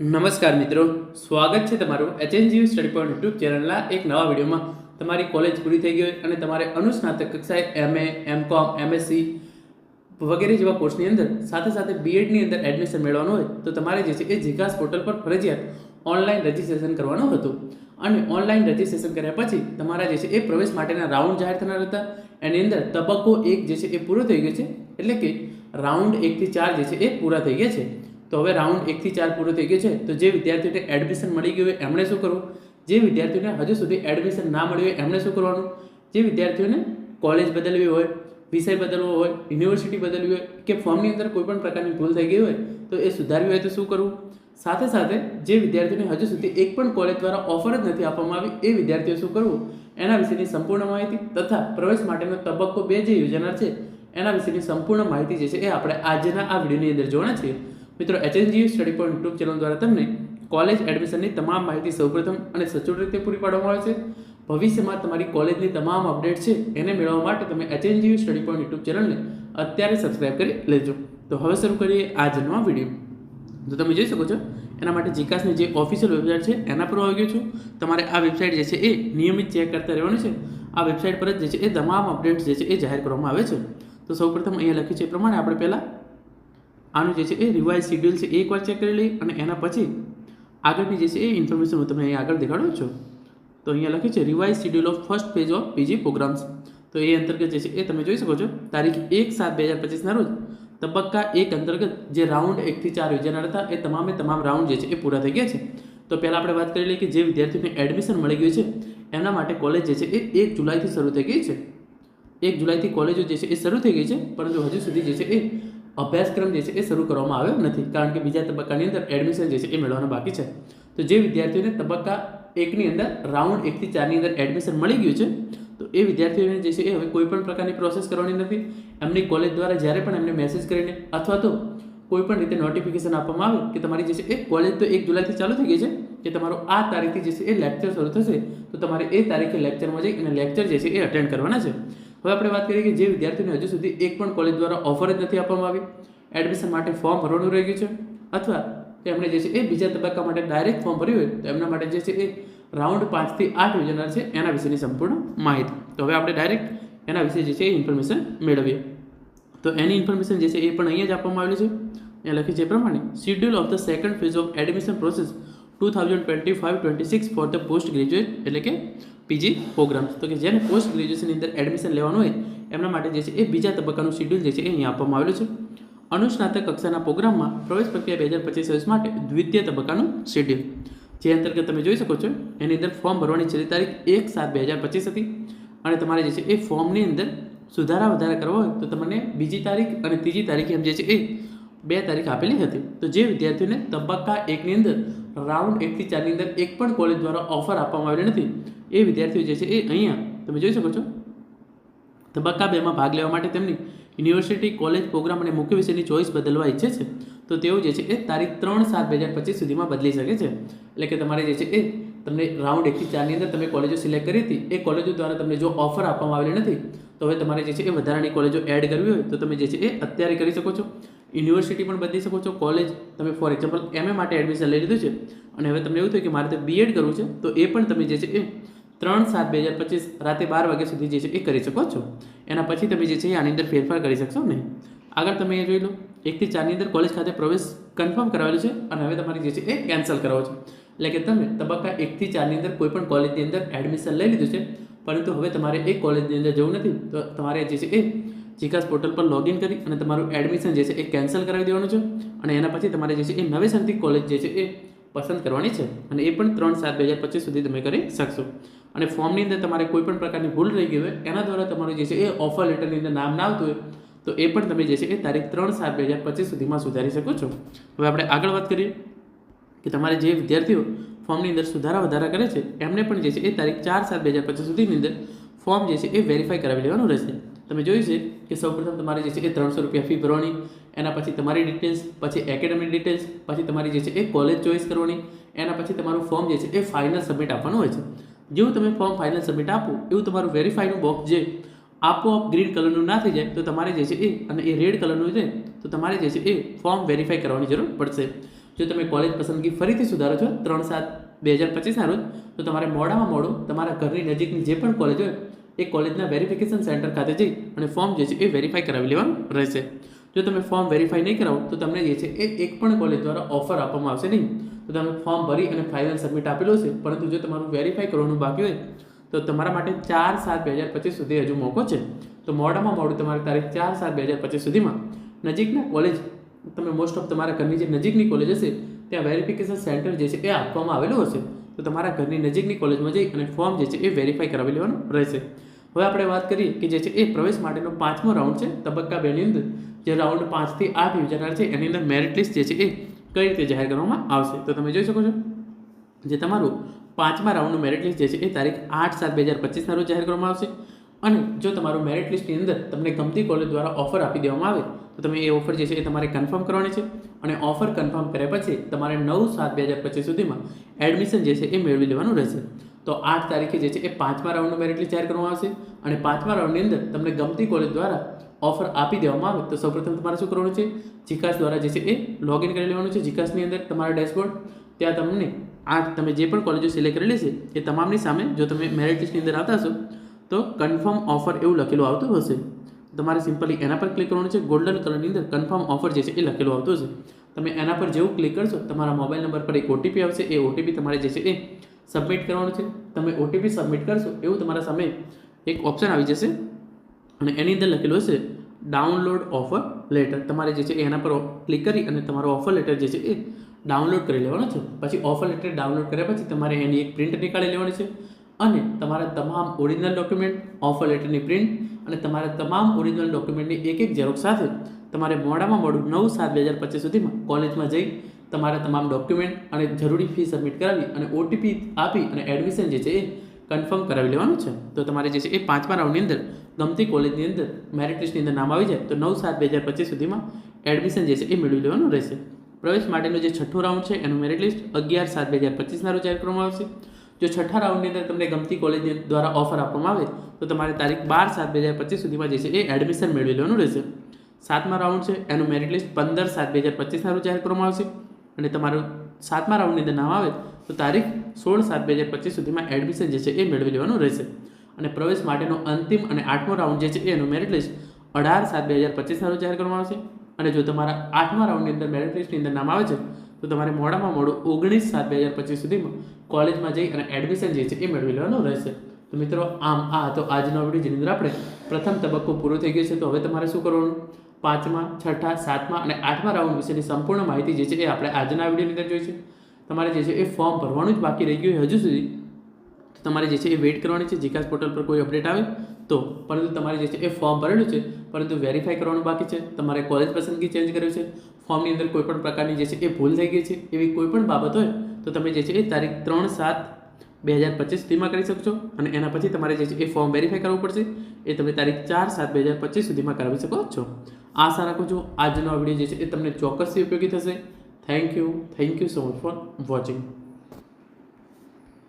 નમસ્કાર મિત્રો, સ્વાગત છે તમારું એચએનજીયુ સ્ટડી પોઈન્ટ યુટ્યુબ ચેનલના એક નવા વિડીયોમાં. તમારી કોલેજ પૂરી થઈ ગઈ હોય અને તમારે અનુસ્નાતક કક્ષાએ એમએ એમકોમ એમએસસી વગેરે જેવા કોર્સની અંદર સાથે સાથે બીએડની અંદર એડમિશન મેળવવાનું હોય તો તમારે જે છે એ જીકાસ પોર્ટલ પર ફરજિયાત ઓનલાઈન રજીસ્ટ્રેશન કરવાનું હતું. અને ઓનલાઈન રજિસ્ટ્રેશન કર્યા પછી તમારા જે છે એ પ્રવેશ માટેના રાઉન્ડ જાહેર થનાર હતા. એની અંદર તબક્કો એક જે છે એ પૂરો થઈ ગયો છે. એટલે કે રાઉન્ડ એકથી ચાર જે છે એ પૂરા થઈ ગયા છે. તો હવે રાઉન્ડ એકથી ચાર પૂરો થઈ ગયો છે. તો જે વિદ્યાર્થીઓને એડમિશન મળી ગયું હોય એમણે શું કરવું? જે વિદ્યાર્થીઓને હજુ સુધી એડમિશન ના મળ્યું હોય એમણે શું કરવાનું? જે વિદ્યાર્થીઓને કોલેજ બદલવી હોય, વિષય બદલવો હોય યુનિવર્સિટી બદલવી હોય કે ફોર્મની અંદર કોઈ પણ પ્રકારની ભૂલ થઈ ગઈ હોય, તો એ સુધારવી હોય તો શું કરવું? સાથે સાથે જે વિદ્યાર્થીઓને હજુ સુધી એક પણ કોલેજ દ્વારા ઓફર જ નથી આપવામાં આવી, એ વિદ્યાર્થીઓ શું કરવું? એના વિશેની સંપૂર્ણ માહિતી તથા પ્રવેશ માટેનો તબક્કો બે જે યોજના છે, એના વિશેની સંપૂર્ણ માહિતી જે છે એ આપણે આજના આ વિડીયોની અંદર જોવાના છીએ. મિત્રો HNG study point YouTube channel દ્વારા તમને કોલેજ એડમિશનની તમામ માહિતી સૌપ્રથમ અને સચોટ રીતે પૂરી પાડવામાં આવે છે. ભવિષ્યમાં તમારી કોલેજની તમામ અપડેટ છે, એને મેળવવા માટે તમે એચએનજી સ્ટડી પોઈન્ટ યુટ્યુબ ચેનલને અત્યારે સબસ્ક્રાઇબ કરી લેજો. તો હવે શરૂ કરીએ આજનો આ વીડિયો તો તમે જોઈ શકો છો, એના માટે જીકાસની જે ઓફિશિયલ વેબસાઇટ છે, એના પર આવી ગયો છું. તમારે આ વેબસાઇટ જે છે એ નિયમિત ચેક કરતા રહેવાનું છે. આ વેબસાઇટ પર જ જે છે એ તમામ અપડેટ્સ જે છે એ જાહેર કરવામાં આવે છે. તો સૌપ્રથમ અહીંયા લખ્યું છે એ પ્રમાણે આપણે પહેલાં આનું જે છે એ રિવાઇઝ શેડ્યુલ છે એ એકવાર ચેક કરી લઈ અને એના પછી આગળની જે છે એ ઇન્ફોર્મેશન હું તમને અહીંયા આગળ દેખાડું છું. તો અહીંયા લખ્યું છે revise schedule of first page of PG programs તો એ અંતર્ગત જે છે એ તમે જોઈ શકો છો. તારીખ એક સાત બે હજાર પચીસના રોજ તબક્કા એક અંતર્ગત જે રાઉન્ડ એકથી ચાર યોજાનાર હતા એ તમામે તમામ રાઉન્ડ જે છે એ પૂરા થઈ ગયા છે. તો પહેલાં આપણે વાત કરી લઈએ કે જે વિદ્યાર્થીઓને એડમિશન મળી ગયું છે એમના માટે કોલેજ જે છે એ એક જુલાઈથી શરૂ થઈ ગઈ છે. એક જુલાઈથી કોલેજો જે છે એ શરૂ થઈ ગઈ છે, પરંતુ હજુ સુધી જે છે એ અભ્યાસક્રમ જે છે એ શરૂ કરવામાં આવ્યો નથી. કારણ કે બીજા તબક્કાની અંદર એડમિશન જે છે એ મેળવવાનું બાકી છે. તો જે વિદ્યાર્થીઓને તબક્કા એકની અંદર રાઉન્ડ એકથી ચારની અંદર એડમિશન મળી ગયું છે, તો એ વિદ્યાર્થીઓને જે છે એ હવે કોઈ પણ પ્રકારની પ્રોસેસ કરવાની નથી. એમની કોલેજ દ્વારા જ્યારે પણ એમને મેસેજ કરીને અથવા તો કોઈ પણ રીતે નોટિફિકેશન આપવામાં આવે કે તમારી જે છે એ કોલેજ તો એક જુલાઈથી ચાલુ થઈ ગઈ છે, કે તમારો આ તારીખથી જે છે એ લેક્ચર શરૂ થશે, તો તમારે એ તારીખે લેક્ચરમાં જઈ અને લેક્ચર જે છે એ અટેન્ડ કરવાના છે. હવે આપણે વાત કરીએ કે જે વિદ્યાર્થીઓને હજુ સુધી એક પણ કોલેજ દ્વારા ઓફર જ નથી આપવામાં આવી. એડમિશન માટે ફોર્મ ભરવાનું રહી ગયું છે. અથવા એમણે જે છે એ બીજા તબક્કા માટે ડાયરેક્ટ ફોર્મ ભર્યું હોય તો એમના માટે જે છે એ રાઉન્ડ પાંચથી આઠ યોજનાર છે એના વિશેની સંપૂર્ણ માહિતી. તો હવે આપણે ડાયરેક્ટ એના વિશે જે છે એ ઇન્ફોર્મેશન મેળવીએ. તો એની ઇન્ફોર્મેશન જે છે એ પણ અહીંયા જ આપવામાં આવેલી છે. એ લખી છે પ્રમાણે schedule of the second phase of admission process two thousand twenty five twenty six for the post graduate એટલે કે પીજી પ્રોગ્રામ્સ તો કે જેને પોસ્ટ ગ્રેજ્યુએશનની અંદર એડમિશન લેવાનું હોય, એમના માટે જે છે એ બીજા તબક્કાનું શેડ્યુલ જે છે એ અહીંયા આપવામાં આવેલું છે. અનુસ્નાતક કક્ષાના પ્રોગ્રામમાં પ્રવેશ પ્રક્રિયા બે હજાર પચીસ વર્ષ માટે દ્વિતીય તબક્કાનું શેડ્યુલ. જે અંતર્ગત તમે જોઈ શકો છો, એની અંદર ફોર્મ ભરવાની છેલ્લી તારીખ એક સાત બે હજાર પચીસ હતી. અને તમારે જે છે એ ફોર્મની અંદર સુધારા વધારા કરવા હોય, તો તમને બીજી તારીખ અને ત્રીજી તારીખે એમ જે છે એ બે તારીખ આપેલી હતી. તો જે વિદ્યાર્થીઓને તબક્કા એકની અંદર, રાઉન્ડ એકથી ચારની અંદર એક પણ કોલેજ દ્વારા ઓફર આપવામાં આવેલી નથી. એ વિદ્યાર્થીઓ જે છે એ અહીંયા, તમે જોઈ શકો છો. તબક્કા બેમાં ભાગ લેવા માટે તેમની યુનિવર્સિટી, કોલેજ પ્રોગ્રામ અને મુખ્ય વિષયની ચોઈસ બદલવા ઈચ્છે છે. તો તેઓ જે છે એ તારીખ ત્રણ સાત બે હજાર પચીસ સુધીમાં બદલી શકે છે. એટલે કે તમારે જે છે એ તમને રાઉન્ડ એકથી ચારની અંદર તમે કોલેજો સિલેક્ટ કરી હતી, એ કોલેજો દ્વારા તમને જો ઓફર આપવામાં આવેલી નથી, તો હવે તમારે જે છે એ વધારાની કોલેજો એડ કરવી હોય તો તમે જે છે એ અત્યારે કરી શકો છો. યુનિવર્સિટી પણ બદલી શકો છો. કોલેજ, તમે ફોર એક્ઝામ્પલ એમએ માટે એડમિશન લઈ લીધું છે અને હવે તમને એવું થયું કે મારે તો બીએડ કરવું છે, તો એ પણ તમે જે છે એ ત્રણ સાત બે હજાર પચીસ રાતે બાર વાગ્યા સુધી જે છે એ કરી શકો છો. એના પછી તમે જે છે આની અંદર ફેરફાર કરી શકશો નહીં આગળ તમે એ જોઈ લો. એકથી ચારની અંદર કોલેજ ખાતે પ્રવેશ કન્ફર્મ કરાવેલું છે અને હવે તમારી જે છે એ કેન્સલ કરાવો છો. એટલે કે તમે તબક્કા એકથી ચારની અંદર કોઈ પણ કોલેજની અંદર એડમિશન લઈ લીધું છે, પરંતુ હવે તમારે એ કોલેજની અંદર જવું નથી. તો તમારે જે છે એ જીકાસ પોર્ટલ પર લોગિન કરી અને તમારું એડમિશન જે છે એ કેન્સલ કરાવી દેવાનું છે અને એના પછી તમારે જે છે એ નવેસરથી કોલેજ જે છે એ પસંદ કરવાની છે અને એ પણ ત્રણ સાત બે હજાર પચીસ સુધી તમે કરી શકશો. અને ફોર્મની અંદર તમારે કોઈ પણ પ્રકારની ભૂલ રહી ગઈ હોય, એના દ્વારા તમારું જે છે એ ઓફર લેટરની અંદર નામ ના આવતું હોય, તો એ પણ તમે જે છે એ તારીખ ત્રણ સાત બે હજાર પચીસ સુધીમાં સુધારી શકો છો. હવે આપણે આગળ વાત કરીએ કે તમારે જે વિદ્યાર્થીઓ ફોર્મની અંદર સુધારા વધારા કરે છે, એમને પણ જે છે એ તારીખ ચાર સાત બે હજાર પચીસ સુધીની અંદર ફોર્મ જે છે એ વેરીફાઈ કરાવી લેવાનું રહેશે. તમે જોયું છે કે સૌપ્રથમ તમારે જે છે એ ત્રણસો રૂપિયા ફી ભરવાની એના પછી તમારી ડિટેલ્સ પછી એકેડેમિક ડિટેલ્સ પછી તમારી જે છે એ કોલેજ ચોઈસ કરવાની, એના પછી તમારું ફોર્મ જે છે એ ફાઇનલ સબમિટ આપવાનું હોય છે. જેવું તમે ફોર્મ ફાઇનલ સબમિટ આપો, એવું તમારું વેરીફાઈનું બોક્સ જે આપોઆપ ગ્રીન કલરનું ના થઈ જાય, તો તમારે જે છે એ, અને એ રેડ કલરનું છે, તો તમારે જે છે એ ફોર્મ વેરીફાઈ કરવાની જરૂર પડશે. જો તમે કોલેજ પસંદગી ફરીથી સુધારો છો, ત્રણ સાત બે હજાર પચીસના રોજ, તો તમારે મોડામાં મોડું તમારા ઘરની નજીકની જે પણ કોલેજ હોય, એ કોલેજના વેરિફિકેશન સેન્ટર ખાતે જઈ અને ફોર્મ જે છે એ વેરીફાઈ કરાવી લેવાનું રહેશે. જો તમે ફોર્મ વેરીફાઈ નહીં કરાવો, તો તમને જે છે એ એક પણ કોલેજ દ્વારા ઓફર આપવામાં આવશે નહીં. તો તમે ફોર્મ ભરી અને ફાઇનલ સબમિટ આપેલો છે પરંતુ જો તમારું વેરીફાઈ કરવાનું બાકી હોય, તો તમારા માટે ચાર સાત બે હજાર પચીસ સુધી હજુ મોકો છે. તો મોડામાં મોડું તમારે તારીખ ચાર સાત બે હજાર પચીસ સુધીમાં. નજીકના કોલેજ તમે મોસ્ટ ઓફ તમારા ઘરની જે નજીકની કોલેજ હશે, ત્યાં વેરિફિકેશન સેન્ટર જે છે એ આપવામાં આવેલું હશે. તો તમારા ઘરની નજીકની કોલેજમાં જઈ અને ફોર્મ જે છે એ વેરીફાઈ કરાવી લેવાનું રહેશે. હવે આપણે વાત કરીએ કે જે છે એ પ્રવેશ માટેનો પાંચમો રાઉન્ડ છે, તબક્કા બેની અંદર જે રાઉન્ડ પાંચથી આઠ યોજાનાર છે, એની અંદર મેરિટ લિસ્ટ જે છે એ કઈ રીતે જાહેર કરવામાં આવશે? તો તમે જોઈ શકો છો જે તમારું પાંચમા રાઉન્ડનું મેરિટ લિસ્ટ જે છે એ તારીખ આઠ સાત બે હજાર પચીસના રોજ જાહેર કરવામાં આવશે. અને જો તમારું મેરિટ લિસ્ટની અંદર તમને ગમતી કોલેજ દ્વારા ઓફર આપી દેવામાં આવે, તો તમે એ ઓફર જે છે એ તમારે કન્ફર્મ કરવાની છે. અને ઓફર કન્ફર્મ કર્યા પછી તમારે નવ સાત બે હજાર પચીસ સુધીમાં એડમિશન જે છે એ મેળવી લેવાનું રહેશે. તો આઠ તારીખે જે છે એ પાંચમા રાઉન્ડનું મેરિટ લિસ્ટ જાહેર કરવામાં આવશે અને પાંચમા રાઉન્ડની અંદર તમને ગમતી કોલેજ દ્વારા ઓફર આપી દેવામાં આવે તો સૌપ્રથમ તમારે શું કરવાનું છે? જીકાસ દ્વારા જે છે એ લોગિન કરી લેવાનું છે. જીકાસની અંદર તમારા ડેશબોર્ડ ત્યાં તમને આઠ તમે જે પણ કોલેજો સિલેક્ટ કરેલી છે એ તમામની સામે જો તમે મેરિટ લિસ્ટની અંદર આવતા હશો તો કન્ફર્મ ઓફર એવું લખેલું આવતું હશે. તમારે સિમ્પલી એના પર ક્લિક કરવાનું છે. ગોલ્ડન કલરની અંદર કન્ફર્મ ઓફર જે છે એ લખેલું આવતું હશે. તમે એના પર જેવું ક્લિક કરશો, તમારા મોબાઈલ નંબર પર એક ઓટીપી આવશે. એ ઓટીપી તમારે જે છે એ સબમિટ કરવાનું છે. તમે ઓટીપી સબમિટ કરશો એવું તમારા સામે એક ઓપ્શન આવી જશે. અને એની અંદર લખેલું હશે ડાઉનલોડ ઓફર લેટર તમારે જે છે એના પર ક્લિક કરી અને તમારો ઓફર લેટર જે છે એ ડાઉનલોડ કરી લેવાનો છે. પછી ઓફર લેટર ડાઉનલોડ કર્યા પછી તમારે એની એક પ્રિન્ટ નીકાળી લેવાની છે. અને તમારા તમામ ઓરિજિનલ ડોક્યુમેન્ટ ઓફર લેટરની પ્રિન્ટ અને તમારા તમામ ઓરિજિનલ ડોક્યુમેન્ટની એક એક ઝેરોક્ષ સાથે તમારે મોડામાં મોડું નવ સાત બે હજાર પચીસ સુધીમાં કોલેજમાં જઈ તમારા તમામ ડોક્યુમેન્ટ અને જરૂરી ફી સબમિટ કરાવી અને ઓટીપી આપી અને એડમિશન જે છે એ કન્ફર્મ કરાવી લેવાનું છે. તો તમારે જે છે એ પાંચમા રાઉન્ડની અંદર, ગમતી કોલેજની અંદર મેરિટ લિસ્ટની અંદર નામ આવી જાય, તો નવ સાત બે હજાર પચીસ સુધીમાં એડમિશન જે છે એ મેળવી લેવાનું રહેશે. પ્રવેશ માટેનો જે છઠ્ઠો રાઉન્ડ છે, એનું મેરિટ લિસ્ટ અગિયાર સાત બે હજાર પચીસના રોજ જાહેર કરવામાં આવશે. જો છઠ્ઠા રાઉન્ડની અંદર તમને ગમતી કોલેજ દ્વારા ઓફર આપવામાં આવે, તો તમારે તારીખ બાર સાત બે હજાર પચીસ સુધીમાં જે છે એ એડમિશન મેળવી લેવાનું રહેશે. સાતમા રાઉન્ડ છે, એનું મેરિટ લિસ્ટ પંદર સાત બે હજાર પચીસના રોજ જાહેર કરવામાં આવશે. અને તમારું સાતમા રાઉન્ડની અંદર નામ આવે, તો તારીખ સોળ સાત બે હજાર પચીસ સુધીમાં એડમિશન જે છે એ મેળવી લેવાનું રહેશે. અને પ્રવેશ માટેનો અંતિમ અને આઠમો રાઉન્ડ જે છે એનું મેરિટ લિસ્ટ અઢાર સાત બે હજાર પચીસના રોજ જાહેર કરવામાં આવશે. અને જો તમારા આઠમા રાઉન્ડની અંદર મેરિટ લિસ્ટની અંદર નામ આવે છે, તો તમારે મોડામાં મોડું ઓગણીસ સાત બે હજાર પચીસ સુધીમાં કોલેજમાં જઈ અને એડમિશન જે છે એ મેળવી લેવાનું રહેશે. તો મિત્રો, આમ આ હતો આજનો વીડિયો, જેની અંદર આપણે પ્રથમ તબક્કો પૂરો થઈ ગયો છે. તો હવે તમારે શું કરવાનું? પાંચમા, છઠ્ઠા, સાતમા અને આઠમા રાઉન્ડ વિશેની સંપૂર્ણ માહિતી જે છે એ આપણે આજના વિડીયોની અંદર જોઈ છે. તમારે જે છે એ ફોર્મ ભરવાનું જ બાકી રહી ગયું હજુ સુધી. તો તમારે જે છે એ વેઇટ કરવાની છે. જીકાસ પોર્ટલ પર કોઈ અપડેટ આવે તો. પરંતુ તમારે જે છે એ ફોર્મ ભરેલું છે, પરંતુ વેરીફાઈ કરવાનું બાકી છે. તમારે કોલેજ પસંદગી ચેન્જ કર્યું છે. ફોર્મની અંદર કોઈપણ પ્રકારની જે છે એ ભૂલ થઈ ગઈ છે. એવી કોઈ પણ બાબત હોય તો તમે જે છે એ તારીખ ત્રણ સાત બે હજાર પચીસ સુધીમાં કરી શકશો અને એના પછી તમારે જે છે એ ફોર્મ વેરીફાઈ કરવું પડશે. એ તમે તારીખ ચાર સાત બે હજાર પચીસ સુધીમાં કરાવી શકો છો. આશા રાખું છું આજનો વીડિયો જે છે એ તમને ચોક્કસથી ઉપયોગી થશે. Thank you thank you so much for watching